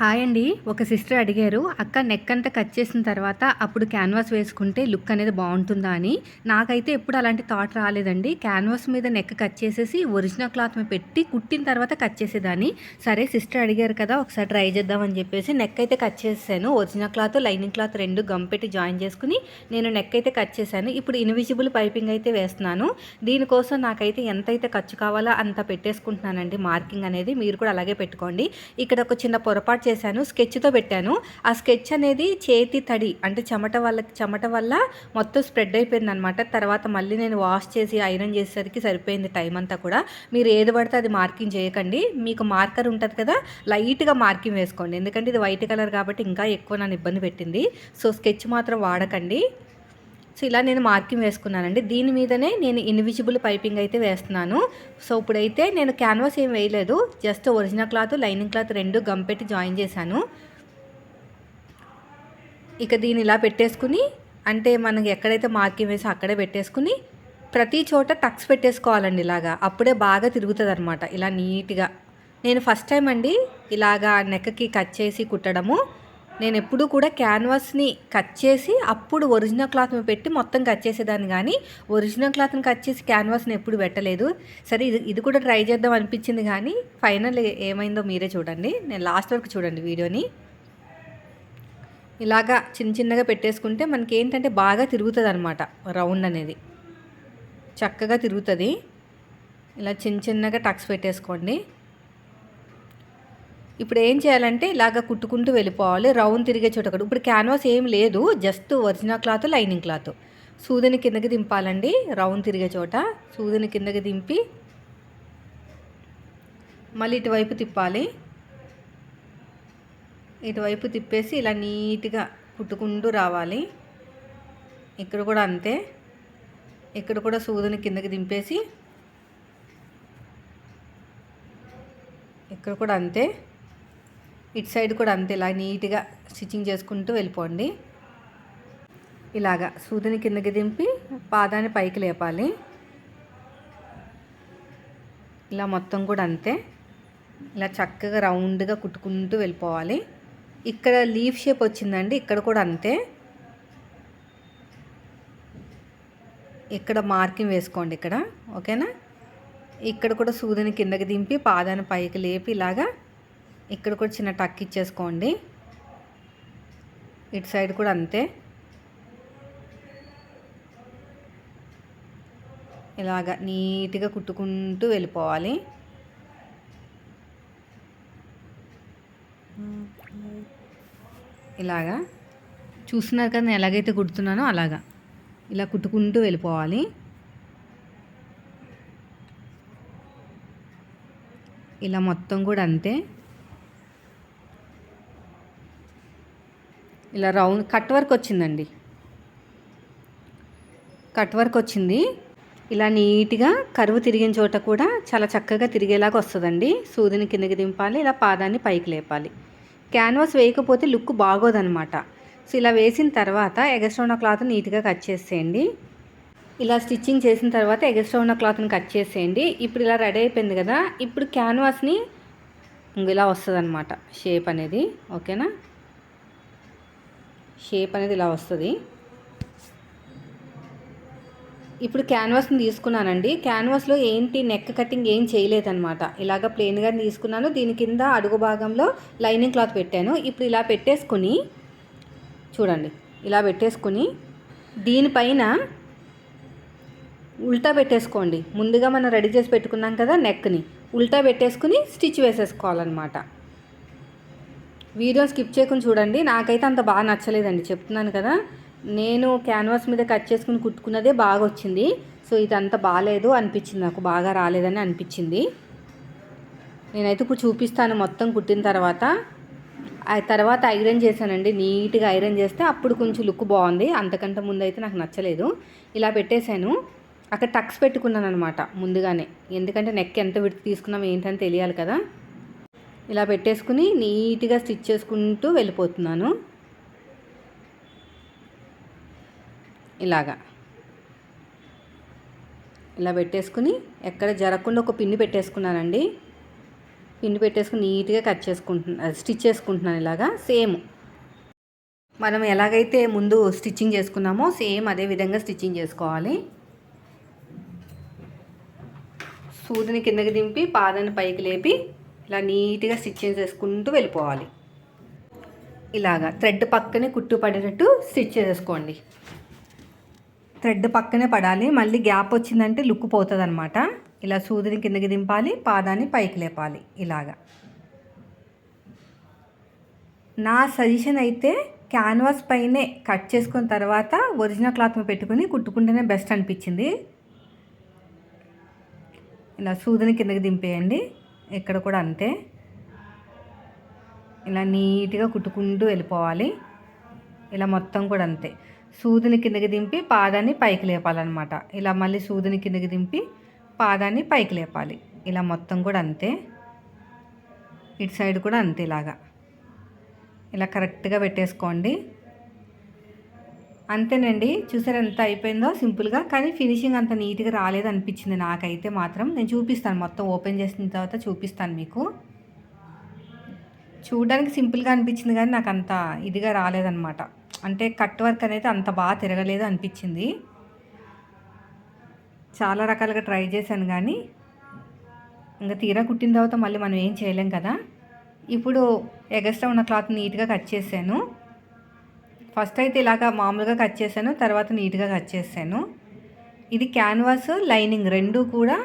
Hi అండి. ఒక sister అడిగారు అక్క నెక్ అంతా కట్ చేసిన తర్వాత అప్పుడు క్యాన్వాస్ వేసుకుంటే లుక్ అనేది బాగుంటుందా అని. నాకైతే ఎప్పుడు అలాంటి థాట్ రాలేదండి. క్యాన్వాస్ మీద నెక్ కట్ చేసేసి ఒరిజినల్ క్లాత్ మీద పెట్టి కుట్టిన తర్వాత కట్ చేసేదాన్ని. సరే సిస్టర్ అడిగారు కదా ఒకసారి ట్రై చేద్దామని చెప్పేసి నెక్ అయితే కట్ చేసాను ఒరిజినల్ క్లాత్ లైనింగ్ క్లాత్ రెండు గమ్ పెట్టి జాయిన్ చేసుకుని నేను నెక్ అయితే కట్ చేశాను. ఇప్పుడు ఇన్విజిబుల్ పైపింగ్ అయితే వేస్తున్నాను. దీనికోసం నాకైతే ఎంతైతే ఖర్చు కావాలో అంత పెట్టేసుకుంటున్నానండి. మార్కింగ్ అనేది మీరు కూడా అలాగే పెట్టుకోండి. ఇక్కడ ఒక చిన్న పొరపాటు చేశాను స్కెచ్తో పెట్టాను. ఆ స్కెచ్ అనేది చేతి తడి అంటే చెమట వల్ల చెమట వల్ల మొత్తం స్ప్రెడ్ అయిపోయింది అనమాట తర్వాత మళ్ళీ నేను వాష్ చేసి ఐరన్ చేసేసరికి సరిపోయింది టైం అంతా కూడా. మీరు ఏది పడితే అది మార్కింగ్ చేయకండి. మీకు మార్కర్ ఉంటుంది కదా లైట్గా మార్కింగ్ వేసుకోండి. ఎందుకంటే ఇది వైట్ కలర్ కాబట్టి ఇంకా ఎక్కువ నన్ను ఇబ్బంది పెట్టింది. సో స్కెచ్ మాత్రం వాడకండి. సో ఇలా నేను మార్కింగ్ వేసుకున్నానండి. దీని మీదనే నేను ఇన్విజిబుల్ పైపింగ్ అయితే వేస్తున్నాను. సో ఇప్పుడైతే నేను క్యాన్వాస్ ఏం వేయలేదు. Just original cloth lining cloth రెండు గమ్ పెట్టి జాయిన్ చేశాను. ఇక దీన్ని ఇలా పెట్టేసుకుని అంటే మనకి ఎక్కడైతే మార్కింగ్ వేసి అక్కడే పెట్టేసుకుని ప్రతి చోట టక్స్ పెట్టేసుకోవాలండి ఇలాగా. అప్పుడే బాగా తిరుగుతుంది అనమాట ఇలా నీట్గా. నేను ఫస్ట్ టైం అండి ఇలాగా నెక్కకి కట్ చేసి కుట్టడము. నేను ఎప్పుడూ కూడా క్యాన్వాస్ని కట్ చేసి అప్పుడు ఒరిజినల్ క్లాత్ని పెట్టి మొత్తం కట్ చేసేదాన్ని. కానీ ఒరిజినల్ క్లాత్ని కట్ చేసి క్యాన్వాస్ని ఎప్పుడు పెట్టలేదు. సరే ఇది ఇది కూడా ట్రై చేద్దాం అనిపించింది కానీ ఫైనల్ ఏమైందో మీరే చూడండి. నేను లాస్ట్ వరకు చూడండి వీడియోని. ఇలాగా చిన్న చిన్నగా పెట్టేసుకుంటే మనకి ఏంటంటే బాగా తిరుగుతుంది అనమాట రౌండ్ అనేది. చక్కగా తిరుగుతుంది. ఇలా చిన్న చిన్నగా టక్స్ పెట్టేసుకోండి. ఇప్పుడు ఏం చేయాలంటే ఇలాగ కుట్టుకుంటూ వెళ్ళిపోవాలి. రౌండ్ తిరిగే చోట ఇప్పుడు క్యాన్వాస్ ఏం లేదు. Just original cloth lining cloth. సూదిని కిందకి దింపాలండి. రౌండ్ తిరిగే చోట సూదిని కిందకి దింపి మళ్ళీ ఇటువైపు తిప్పాలి. ఇటువైపు తిప్పేసి ఇలా నీట్గా కుట్టుకుంటూ రావాలి. ఇక్కడ కూడా అంతే. ఇక్కడ కూడా సూదిని కిందకి దింపేసి ఇక్కడ కూడా అంతే. ఇటు సైడ్ కూడా అంతే ఇలా నీట్గా స్టిచ్చింగ్ చేసుకుంటూ వెళ్ళిపోండి. ఇలాగా సూదిని కిందకి దింపి పాదాన్ని పైకి లేపాలి. ఇలా మొత్తం కూడా అంతే. ఇలా చక్కగా రౌండ్గా కుట్టుకుంటూ వెళ్ళిపోవాలి. ఇక్కడ లీఫ్ షేప్ వచ్చిందండి ఇక్కడ కూడా అంతే. ఇక్కడ మార్కింగ్ వేసుకోండి ఇక్కడ ఓకేనా? ఇక్కడ కూడా సూదిని కిందకి దింపి పాదాన్ని పైకి లేపి ఇలాగా ఇక్కడ కూడా చిన్న టక్ ఇచ్చేసుకోండి. ఇటు సైడ్ కూడా అంతే. ఇలాగా నీట్గా కుట్టుకుంటూ వెళ్ళిపోవాలి. ఇలాగా. చూస్తున్నారు కదా నేను ఎలాగైతే కుడుతున్నానో అలాగా. ఇలా కుట్టుకుంటూ వెళ్ళిపోవాలి. ఇలా మొత్తం కూడా అంతే. ఇలా రౌండ్ కట్ వర్క్ వచ్చిందండి. కట్ వర్క్ వచ్చింది. ఇలా నీట్గా కరువు తిరిగిన చోట కూడా చాలా చక్కగా తిరిగేలాగా వస్తుందండి. సూదిని కిందకి దింపాలి ఇలా పాదాన్ని పైకి లేపాలి. క్యాన్వాస్ వేయకపోతే లుక్ బాగోదనమాట సో ఇలా వేసిన తర్వాత ఎగస్ట్రా ఉన్న క్లాత్ నీట్గా కట్ చేసేయండి. ఇలా స్టిచ్చింగ్ చేసిన తర్వాత ఎగస్ట్రా ఉన్న క్లాత్ని కట్ చేసేయండి. ఇప్పుడు ఇలా రెడీ అయిపోయింది కదా ఇప్పుడు క్యాన్వాస్ని ఇలా వస్తుంది అనమాట షేప్ అనేది. ఓకేనా? షేప్ అనేది ఇలా వస్తుంది. ఇప్పుడు క్యాన్వాస్ని తీసుకున్నానండి. క్యాన్వాస్లో ఏంటి నెక్ కటింగ్ ఏం చేయలేదన్నమాట. ఇలాగ ప్లెయిన్గా తీసుకున్నాను. దీని కింద అడుగు భాగంలో లైనింగ్ క్లాత్ పెట్టాను. ఇప్పుడు ఇలా పెట్టేసుకుని చూడండి. ఇలా పెట్టేసుకుని దీనిపైన ఉల్టా పెట్టేసుకోండి. ముందుగా మనం రెడీ చేసి పెట్టుకున్నాం కదా నెక్ని. ఉల్టా పెట్టేసుకుని స్టిచ్ వేసేసుకోవాలన్నమాట. వీడియో స్కిప్ చేయకుండా చూడండి. నాకైతే అంత బాగా నచ్చలేదండి. చెప్తున్నాను కదా. నేను క్యాన్వాస్ మీద కట్ చేసుకుని కుట్టుకున్నదే బాగా వచ్చింది. సో ఇది అంత బాగాలేదు అనిపించింది నాకు. బాగా రాలేదని అనిపించింది. నేనైతే ఇప్పుడు చూపిస్తాను మొత్తం కుట్టిన తర్వాత. ఆ తర్వాత ఐరన్ చేశానండి. నీట్గా ఐరన్ చేస్తే అప్పుడు కొంచెం లుక్ బాగుంది. అంతకంటే ముందు అయితే నాకు నచ్చలేదు. ఇలా పెట్టేశాను. అక్కడ టక్స్ పెట్టుకున్నాను అనమాట ముందుగానే. ఎందుకంటే నెక్ ఎంత విడిచి తీసుకున్నాం ఏంటని తెలియాలి కదా. ఇలా పెట్టేసుకుని నీట్గా స్టిచ్ చేసుకుంటూ వెళ్ళిపోతున్నాను. ఇలాగా. ఇలా పెట్టేసుకుని ఎక్కడ జరగకుండా ఒక పిన్ని పెట్టేసుకున్నానండి. పిండి పెట్టేసుకుని నీట్గా కట్ చేసుకుంటున్నా స్టిచ్ చేసుకుంటున్నాను ఇలాగా. సేమ్. మనం ఎలాగైతే ముందు స్టిచ్చింగ్ చేసుకున్నామో సేమ్ అదే విధంగా స్టిచ్చింగ్ చేసుకోవాలి. సూదిని కిందకి దింపి పాదాన్ని పైకి లేపి ఇలా నీట్గా స్టిచ్ చేసుకుంటూ వెళ్ళిపోవాలి. ఇలాగా థ్రెడ్ పక్కనే కుట్టు పడేటట్టు స్టిచ్ చేసుకోండి థ్రెడ్ పక్కనే పడాలి. మళ్ళీ గ్యాప్ వచ్చిందంటే లుక్ పోతుంది అనమాట ఇలా సూదిని కిందకి దింపాలి పాదాన్ని పైకి లేపాలి. ఇలాగా. నా సజెషన్ అయితే క్యాన్వాస్ పైనే కట్ చేసుకున్న తర్వాత ఒరిజినల్ క్లాత్ పెట్టుకుని కుట్టుకుంటేనే బెస్ట్ అనిపించింది. ఇలా సూదిని కిందకి దింపేయండి. ఇక్కడ కూడా అంతే. ఇలా నీట్గా కుట్టుకుంటూ వెళ్ళిపోవాలి. ఇలా మొత్తం కూడా అంతే. సూదిని కిందకి దింపి పాదాన్ని పైకి లేపాలన్నమాట. ఇలా మళ్ళీ సూదిని కిందకి దింపి పాదాన్ని పైకి లేపాలి. ఇలా మొత్తం కూడా అంతే. ఇటు సైడ్ కూడా అంతే ఇలాగా. ఇలా కరెక్ట్గా పెట్టేసుకోండి. అంతేనండి. చూసారు ఎంత అయిపోయిందో? సింపుల్గా. కానీ ఫినిషింగ్ అంత నీట్గా రాలేదు అనిపించింది నాకైతే మాత్రం. నేను చూపిస్తాను. మొత్తం ఓపెన్ చేసిన తర్వాత చూపిస్తాను మీకు. చూడడానికి సింపుల్గా అనిపించింది కానీ నాకు అంత ఇదిగా రాలేదనమాట అంటే కట్ వర్క్ అనేది అంత బాగా తిరగలేదు అనిపించింది. చాలా రకాలుగా ట్రై చేశాను కానీ ఇంకా తీరా కుట్టిన తర్వాత మళ్ళీ మనం ఏం చేయలేం కదా. ఇప్పుడు ఎగస్ట్రా ఉన్న క్లాత్ నీట్గా కట్ చేశాను. ఫస్ట్ అయితే ఇలాగ మామూలుగా కట్ చేశాను తర్వాత నీట్గా కట్ చేశాను. ఇది క్యాన్వాస్ లైనింగ్ రెండు కూడా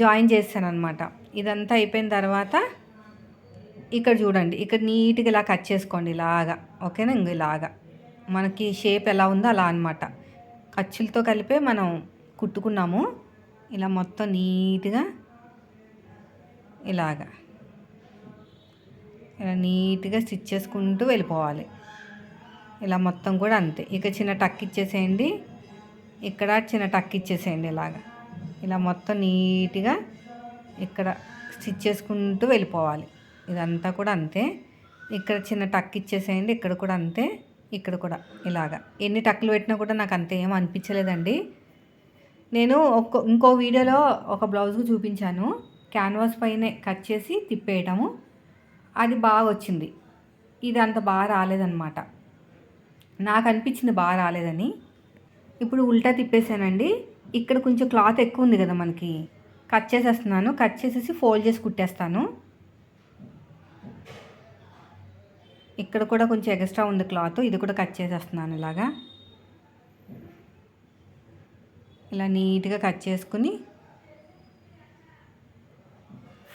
జాయిన్ చేశాను అనమాట ఇదంతా అయిపోయిన తర్వాత ఇక్కడ చూడండి ఇక్కడ నీట్గా ఇలా కట్ చేసుకోండి ఇలాగా. ఓకేనా? ఇంక ఇలాగా. మనకి షేప్ ఎలా ఉందో అలా అనమాట ఖర్చులతో కలిపే మనం కుట్టుకున్నాము. ఇలా మొత్తం నీట్గా ఇలాగా. ఇలా నీట్గా స్టిచ్ చేసుకుంటూ వెళ్ళిపోవాలి. ఇలా మొత్తం కూడా అంతే. ఇక చిన్న టక్ ఇచ్చేసేయండి. ఇక్కడ చిన్న టక్ ఇచ్చేసేయండి ఇలాగా. ఇలా మొత్తం నీట్గా ఇక్కడ స్టిచ్ చేసుకుంటూ వెళ్ళిపోవాలి. ఇదంతా కూడా అంతే. ఇక్కడ చిన్న టక్ ఇచ్చేసేయండి. ఇక్కడ కూడా అంతే. ఇక్కడ కూడా ఇలాగా. ఎన్ని టక్లు పెట్టినా కూడా నాకు అంతే ఏం అనిపించలేదండి. నేను ఒక్క ఇంకో వీడియోలో ఒక బ్లౌజ్కు చూపించాను. క్యాన్వాస్ పైనే కట్ చేసి తిప్పేయటము. అది బాగా వచ్చింది. ఇది అంత బాగా రాలేదన్నమాట. నాకు అనిపించింది బాగా రాలేదని. ఇప్పుడు ఉల్టా తిప్పేసానండి ఇక్కడ కొంచెం క్లాత్ ఎక్కువ ఉంది కదా మనకి. కట్ చేసేస్తున్నాను. కట్ చేసేసి ఫోల్డ్ చేసి కుట్టేస్తాను. ఇక్కడ కూడా కొంచెం ఎక్స్ట్రా ఉంది క్లాత్. ఇది కూడా కట్ చేసేస్తున్నాను ఇలాగా. ఇలా నీట్గా కట్ చేసుకుని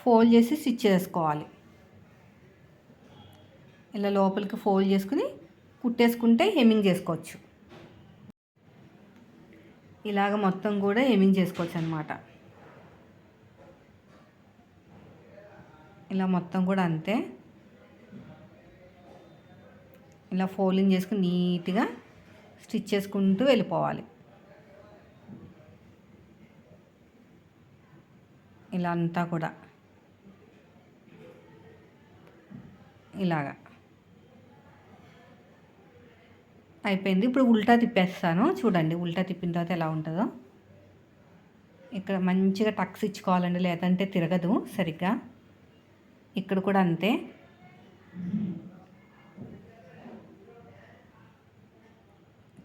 ఫోల్డ్ చేసి స్టిచ్ చేసుకోవాలి. ఇలా లోపలికి ఫోల్డ్ చేసుకుని కుట్టేసుకుంటే హెమ్మింగ్ చేసుకోవచ్చు. ఇలాగ మొత్తం కూడా హెమ్మింగ్ చేసుకోవచ్చు అనమాట ఇలా మొత్తం కూడా అంతే. ఇలా ఫోల్డింగ్ చేసుకుని నీట్గా స్టిచ్ చేసుకుంటూ వెళ్ళిపోవాలి. ఇలా అంతా కూడా. ఇలాగా. అయిపోయింది. ఇప్పుడు ఉల్టా తిప్పేస్తాను. చూడండి ఉల్టా తిప్పిన తర్వాత ఎలా ఉంటుందో. ఇక్కడ మంచిగా టక్స్ ఇచ్చుకోవాలండి. లేదంటే తిరగదు సరిగ్గా. ఇక్కడ కూడా అంతే.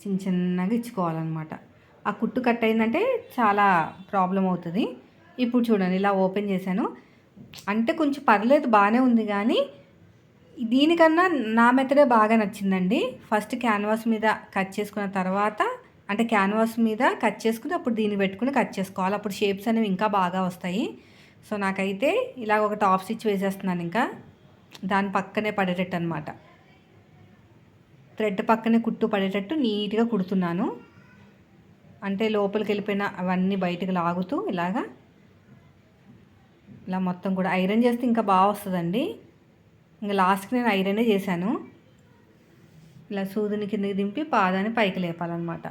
చిన్న చిన్నగా ఇచ్చుకోవాలన్నమాట. ఆ కుట్టు కట్ అయిందంటే చాలా ప్రాబ్లం అవుతుంది. ఇప్పుడు చూడండి ఇలా ఓపెన్ చేశాను. అంటే కొంచెం పర్లేదు బాగానే ఉంది. కానీ దీనికన్నా నా మెథడే బాగా నచ్చిందండి. ఫస్ట్ క్యాన్వాస్ మీద కట్ చేసుకున్న తర్వాత అంటే క్యాన్వాస్ మీద కట్ చేసుకుని అప్పుడు దీన్ని పెట్టుకుని కట్ చేసుకోవాలి. అప్పుడు షేప్స్ అనేవి ఇంకా బాగా వస్తాయి. సో నాకైతే ఇలా ఒక టాప్ స్టిచ్ వేసేస్తున్నాను ఇంకా. దాని పక్కనే పడేటట్టు అనమాట థ్రెడ్ పక్కనే కుట్టు పడేటట్టు నీట్గా కుడుతున్నాను. అంటే లోపలికి వెళ్ళిపోయిన అవన్నీ బయటకు లాగుతూ ఇలాగా ఇలా మొత్తం కూడా ఐరన్ చేస్తే ఇంకా బాగా వస్తుందండి. ఇంకా లాస్ట్కి నేను ఐరనే చేశాను. ఇలా సూదిని కిందకి దింపి పాదాన్ని పైకి లేపాలన్నమాట.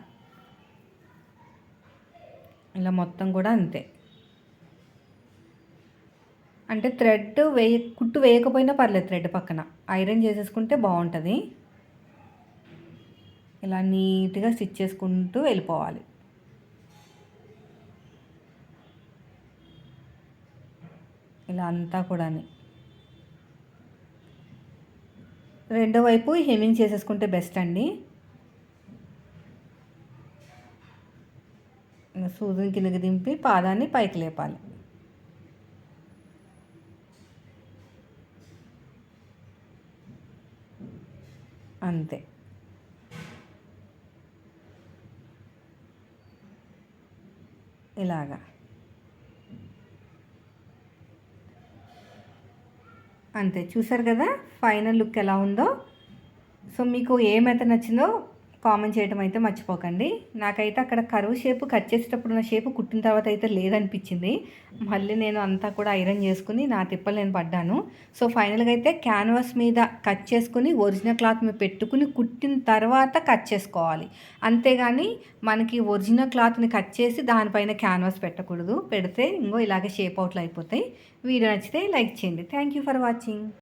ఇలా మొత్తం కూడా అంతే. అంటే థ్రెడ్ వేయ కుట్టు వేయకపోయినా పర్లేదు థ్రెడ్ పక్కన. ఐరన్ చేసేసుకుంటే బాగుంటుంది. ఇలా నీట్గా స్టిచ్ చేసుకుంటూ వెళ్ళిపోవాలి. ఇలా అంతా కూడా రెండో వైపు హెమింగ్ చేసేసుకుంటే బెస్ట్ అండి. సూదుని కిందకి దింపి పాదాన్ని పైకి లేపాలి. అంతే. ఇలాగా. అంతే. చూసారు కదా? ఫైనల్ లుక్ ఎలా ఉందో? సో మీకు ఏ మెథడ్ నచ్చిందో కామెంట్ చేయడం అయితే మర్చిపోకండి. నాకైతే అక్కడ కరువు షేపు కట్ చేసేటప్పుడు నా షేపు కుట్టిన తర్వాత అయితే లేదనిపించింది. మళ్ళీ నేను అంతా కూడా ఐరన్ చేసుకుని నా తిప్పలు నేను పడ్డాను. సో ఫైనల్గా అయితే క్యాన్వాస్ మీద కట్ చేసుకుని ఒరిజినల్ క్లాత్ మీద పెట్టుకుని కుట్టిన తర్వాత కట్ చేసుకోవాలి. అంతేగాని మనకి ఒరిజినల్ క్లాత్ని కట్ చేసి దానిపైన క్యాన్వాస్ పెట్టకూడదు. పెడితే ఇంకో ఇలాగే షేప్ అవుట్లు అయిపోతాయి. వీడియో నచ్చితే లైక్ చేయండి. Thank you for watching.